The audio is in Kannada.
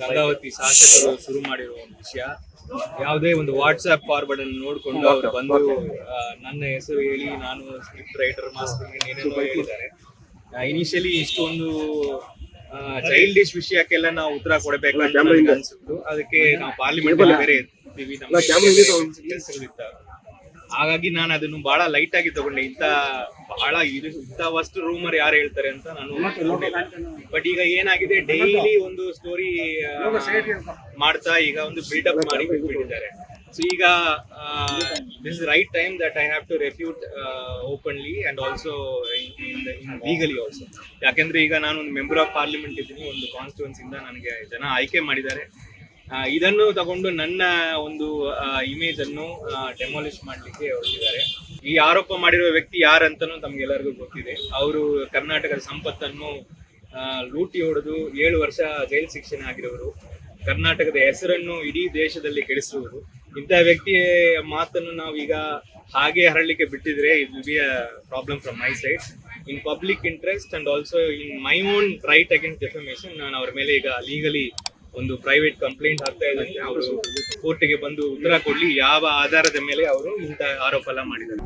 ಗಂಗಾವತಿ ಶಾಸಕರು ಶುರು ಮಾಡಿರುವ ಒಂದು ವಿಷಯ. ಯಾವುದೇ ಒಂದು ವಾಟ್ಸ್ಆಪ್ ಫಾರ್ವರ್ಡ್ ಅನ್ನು ನೋಡ್ಕೊಂಡು ಅವರು ಬಂದು ಆ, ನನ್ನ ಹೆಸರು ಹೇಳಿ ನಾನು ಸ್ಕ್ರಿಪ್ಟ್ ರೈಟರ್ ಮಾಸ್ಟರ್ ಏನೇನೋ ಹೇಳಿದ್ದಾರೆ. ಇನಿಷಿಯಲಿ ಇಷ್ಟೊಂದು ಚೈಲ್ಡಿಶ್ ವಿಷಯಕ್ಕೆಲ್ಲ ನಾವು ಉತ್ತರ ಕೊಡಬೇಕು ಅಂತ ನನಗೆ ಅನ್ಸಿತ್ತು. ಅದಕ್ಕೆ ನಾವು ಪಾರ್ಲಿಮೆಂಟ್ ಬೇರೆ ಇರ್ತೀವಿ ನಮ್ಮ ಕೆಲಸಗಳಿದ್ದಾವೆ ಹಾಗಾಗಿ ನಾನು ಅದನ್ನು ಬಹಳ ಲೈಟ್ ಆಗಿ ತಗೊಂಡೆ. ಇಂತ ಬಹಳ ಇದು ಇಂಥವಷ್ಟು ರೂಮರ್ ಯಾರು ಹೇಳ್ತಾರೆ ಅಂತ ನಾನು ಬಟ್ ಈಗ ಏನಾಗಿದೆ ಡೈಲಿ ಒಂದು ಸ್ಟೋರಿ ಮಾಡ್ತಾ ಈಗ ಒಂದು ಬಿಲ್ಡಪ್ ಮಾಡಿ ಬಿಟ್ಟಿದ್ದಾರೆ. ಸೊ ಈಗ this right time that I have to refute openly and also legally also ಯಾಕೆಂದ್ರೆ ಈಗ ನಾನು ಒಂದು ಮೆಂಬರ್ ಆಫ್ ಪಾರ್ಲಿಮೆಂಟ್ ಇದ್ದೀನಿ ಒಂದು ಕಾನ್ಸ್ಟಿಟ್ಯೂನ್ಸಿಯಿಂದ ನನಗೆ ಜನ ಆಯ್ಕೆ ಮಾಡಿದ್ದಾರೆ. ಇದನ್ನು ತಗೊಂಡು ನನ್ನ ಒಂದು ಇಮೇಜ್ ಅನ್ನು ಡೆಮಾಲಿಷ್ ಮಾಡಲಿಕ್ಕೆ ಹೊರಟಿದ್ದಾರೆ ಈ ಆರೋಪ ಮಾಡಿರುವ ವ್ಯಕ್ತಿ ಯಾರಂತನೂ ತಮ್ಗೆಲ್ಲರಿಗೂ ಗೊತ್ತಿದೆ. ಅವರು ಕರ್ನಾಟಕದ ಸಂಪತ್ತನ್ನು ಲೂಟಿ ಹೊಡೆದು ಏಳು ವರ್ಷ ಜೈಲು ಶಿಕ್ಷಣ ಆಗಿರುವರು ಕರ್ನಾಟಕದ ಹೆಸರನ್ನು ಇಡೀ ದೇಶದಲ್ಲಿ ಕೆಡಿಸುವರು ಇಂತಹ ವ್ಯಕ್ತಿಯ ಮಾತನ್ನು ನಾವೀಗ ಹಾಗೆ ಹರಡಲಿಕ್ಕೆ ಬಿಟ್ಟಿದ್ರೆ it will be a problem from my side in public interest and also in my own right against defamation ನಾನು ಅವ್ರ ಮೇಲೆ ಈಗ ಲೀಗಲಿ ಒಂದು ಪ್ರೈವೇಟ್ ಕಂಪ್ಲೇಂಟ್ ಆಗ್ತಾ ಇದೆ ಅವರು ಕೋರ್ಟಿಗೆ ಬಂದು ಉತ್ತರ ಕೊಡ್ಲಿ, ಯಾವ ಆಧಾರದ ಮೇಲೆ ಅವರು ಇಂತಹ ಆರೋಪ ಎಲ್ಲ ಮಾಡಿದ್ದಾರೆ.